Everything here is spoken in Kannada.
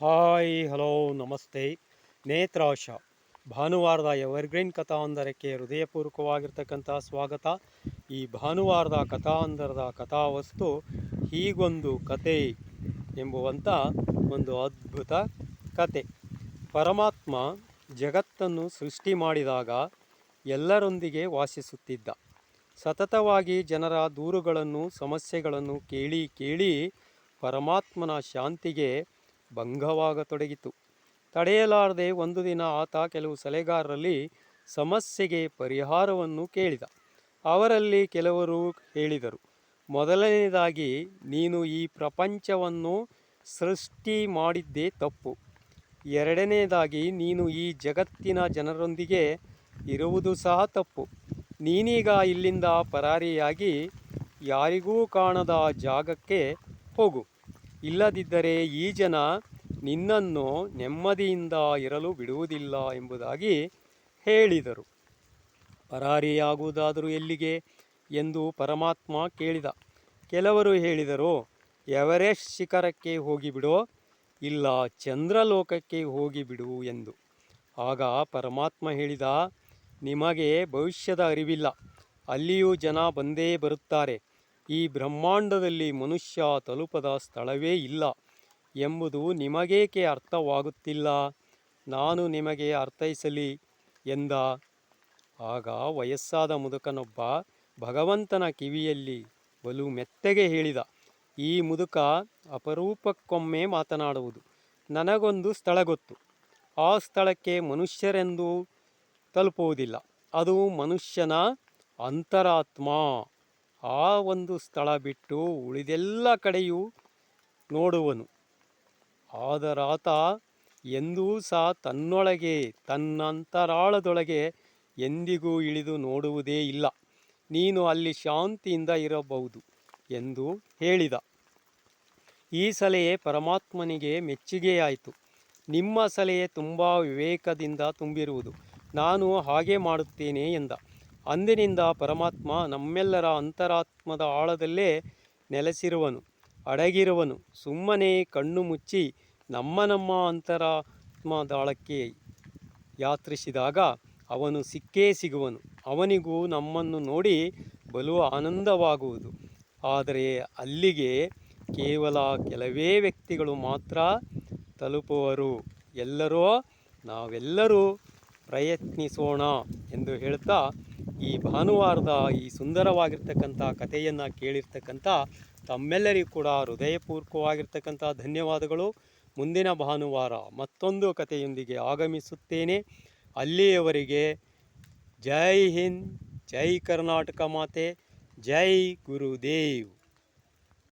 ಹಾಯ್, ಹಲೋ, ನಮಸ್ತೆ. ನೇತ್ರಾಶ ಭಾನುವಾರದ ಎವರ್ಗ್ರೀನ್ ಕಥಾಂಧರಕ್ಕೆ ಹೃದಯಪೂರ್ವಕವಾಗಿರ್ತಕ್ಕಂಥ ಸ್ವಾಗತ. ಈ ಭಾನುವಾರದ ಕಥಾಂಧರದ ಕಥಾವಸ್ತು ಹೀಗೊಂದು ಕತೆ ಎಂಬುವಂಥ ಒಂದು ಅದ್ಭುತ ಕತೆ. ಪರಮಾತ್ಮ ಜಗತ್ತನ್ನು ಸೃಷ್ಟಿ ಮಾಡಿದಾಗ ಎಲ್ಲರೊಂದಿಗೆ ವಾಸಿಸುತ್ತಿದ್ದ. ಸತತವಾಗಿ ಜನರ ದೂರುಗಳನ್ನು, ಸಮಸ್ಯೆಗಳನ್ನು ಕೇಳಿ ಕೇಳಿ ಪರಮಾತ್ಮನ ಶಾಂತಿಗೆ ಭಂಗವಾಗತೊಡಗಿತು. ತಡೆಯಲಾರದೆ ಒಂದು ದಿನ ಆತ ಕೆಲವು ಸಲಹೆಗಾರರಲ್ಲಿ ಸಮಸ್ಯೆಗೆ ಪರಿಹಾರವನ್ನು ಕೇಳಿದ. ಅವರಲ್ಲಿ ಕೆಲವರು ಹೇಳಿದರು, ಮೊದಲನೆಯದಾಗಿ ನೀನು ಈ ಪ್ರಪಂಚವನ್ನು ಸೃಷ್ಟಿ ಮಾಡಿದ್ದೇ ತಪ್ಪು. ಎರಡನೆಯದಾಗಿ ನೀನು ಈ ಜಗತ್ತಿನ ಜನರೊಂದಿಗೆ ಇರುವುದು ಸಹ ತಪ್ಪು. ನೀನೀಗ ಇಲ್ಲಿಂದ ಪರಾರಿಯಾಗಿ ಯಾರಿಗೂ ಕಾಣದ ಜಾಗಕ್ಕೆ ಹೋಗು. ಇಲ್ಲದಿದ್ದರೆ ಈ ಜನ ನಿನ್ನನ್ನು ನೆಮ್ಮದಿಯಿಂದ ಇರಲು ಬಿಡುವುದಿಲ್ಲ ಎಂಬುದಾಗಿ ಹೇಳಿದರು. ಪರಾರಿಯಾಗುವುದಾದರೂ ಎಲ್ಲಿಗೆ ಎಂದು ಪರಮಾತ್ಮ ಕೇಳಿದ. ಕೆಲವರು ಹೇಳಿದರು, ಎವರೆಸ್ಟ್ ಶಿಖರಕ್ಕೆ ಹೋಗಿಬಿಡೋ, ಇಲ್ಲ ಚಂದ್ರಲೋಕಕ್ಕೆ ಹೋಗಿಬಿಡು ಎಂದು. ಆಗ ಪರಮಾತ್ಮ ಹೇಳಿದ, ನಿಮಗೆ ಭವಿಷ್ಯದ ಅರಿವಿಲ್ಲ. ಅಲ್ಲಿಯೂ ಜನ ಬಂದೇ ಬರುತ್ತಾರೆ. ಈ ಬ್ರಹ್ಮಾಂಡದಲ್ಲಿ ಮನುಷ್ಯ ತಲುಪದ ಸ್ಥಳವೇ ಇಲ್ಲ ಎಂಬುದು ನಿಮಗೇಕೆ ಅರ್ಥವಾಗುತ್ತಿಲ್ಲ? ನಾನು ನಿಮಗೆ ಅರ್ಥೈಸಲಿ ಎಂದ. ಆಗ ವಯಸ್ಸಾದ ಮುದುಕನೊಬ್ಬ ಭಗವಂತನ ಕಿವಿಯಲ್ಲಿ ಬಲು ಮೆತ್ತಗೆ ಹೇಳಿದ. ಈ ಮುದುಕ ಅಪರೂಪಕ್ಕೊಮ್ಮೆ ಮಾತನಾಡುವುದು ನನಗೊಂದು ಸ್ಥಳ ಗೊತ್ತು. ಆ ಸ್ಥಳಕ್ಕೆ ಮನುಷ್ಯರೆಂದು ತಲುಪುವುದಿಲ್ಲ. ಅದು ಮನುಷ್ಯನ ಅಂತರಾತ್ಮ. ಆ ಒಂದು ಸ್ಥಳ ಬಿಟ್ಟು ಉಳಿದೆಲ್ಲ ಕಡೆಯೂ ನೋಡುವನು. ಆದರಾತ ಎಂದೂ ಸಹ ತನ್ನೊಳಗೆ, ತನ್ನಂತರಾಳದೊಳಗೆ ಎಂದಿಗೂ ಇಳಿದು ನೋಡುವುದೇ ಇಲ್ಲ. ನೀನು ಅಲ್ಲಿ ಶಾಂತಿಯಿಂದ ಇರಬಹುದು ಎಂದು ಹೇಳಿದ. ಈ ಸಲಹೆ ಪರಮಾತ್ಮನಿಗೆ ಮೆಚ್ಚುಗೆಯಾಯಿತು. ನಿಮ್ಮ ಸಲಹೆ ತುಂಬ ವಿವೇಕದಿಂದ ತುಂಬಿರುವುದು. ನಾನು ಹಾಗೆ ಮಾಡುತ್ತೇನೆ ಎಂದ. ಅಂದಿನಿಂದ ಪರಮಾತ್ಮ ನಮ್ಮೆಲ್ಲರ ಅಂತರಾತ್ಮದ ಆಳದಲ್ಲೇ ನೆಲೆಸಿರುವನು, ಅಡಗಿರುವನು. ಸುಮ್ಮನೆ ಕಣ್ಣು ಮುಚ್ಚಿ ನಮ್ಮ ನಮ್ಮ ಅಂತರಾತ್ಮದಾಳಕ್ಕೆ ಯಾತ್ರಿಸಿದಾಗ ಅವನು ಸಿಕ್ಕೇ ಸಿಗುವನು. ಅವನಿಗೂ ನಮ್ಮನ್ನು ನೋಡಿ ಬಲು ಆನಂದವಾಗುವುದು. ಆದರೆ ಅಲ್ಲಿಗೆ ಕೇವಲ ಕೆಲವೇ ವ್ಯಕ್ತಿಗಳು ಮಾತ್ರ ತಲುಪುವರು. ಎಲ್ಲರೂ, ನಾವೆಲ್ಲರೂ ಪ್ರಯತ್ನಿಸೋಣ ಎಂದು ಹೇಳ್ತಾ ಈ ಭಾನುವಾರದ ಈ ಸುಂದರವಾಗಿರ್ತಕ್ಕಂಥ ಕಥೆಯನ್ನು ಕೇಳಿರ್ತಕ್ಕಂಥ ತಮ್ಮೆಲ್ಲರಿಗೂ ಕೂಡ ಹೃದಯಪೂರ್ವಕವಾಗಿರ್ತಕ್ಕಂಥ ಧನ್ಯವಾದಗಳು. ಮುಂದಿನ ಭಾನುವಾರ ಮತ್ತೊಂದು ಕಥೆಯೊಂದಿಗೆ ಆಗಮಿಸುತ್ತೇನೆ. ಅಲ್ಲಿಯವರೆಗೆ ಜೈ ಹಿಂದ್, ಜೈ ಕರ್ನಾಟಕ ಮಾತೆ, ಜೈ ಗುರುದೇವ್.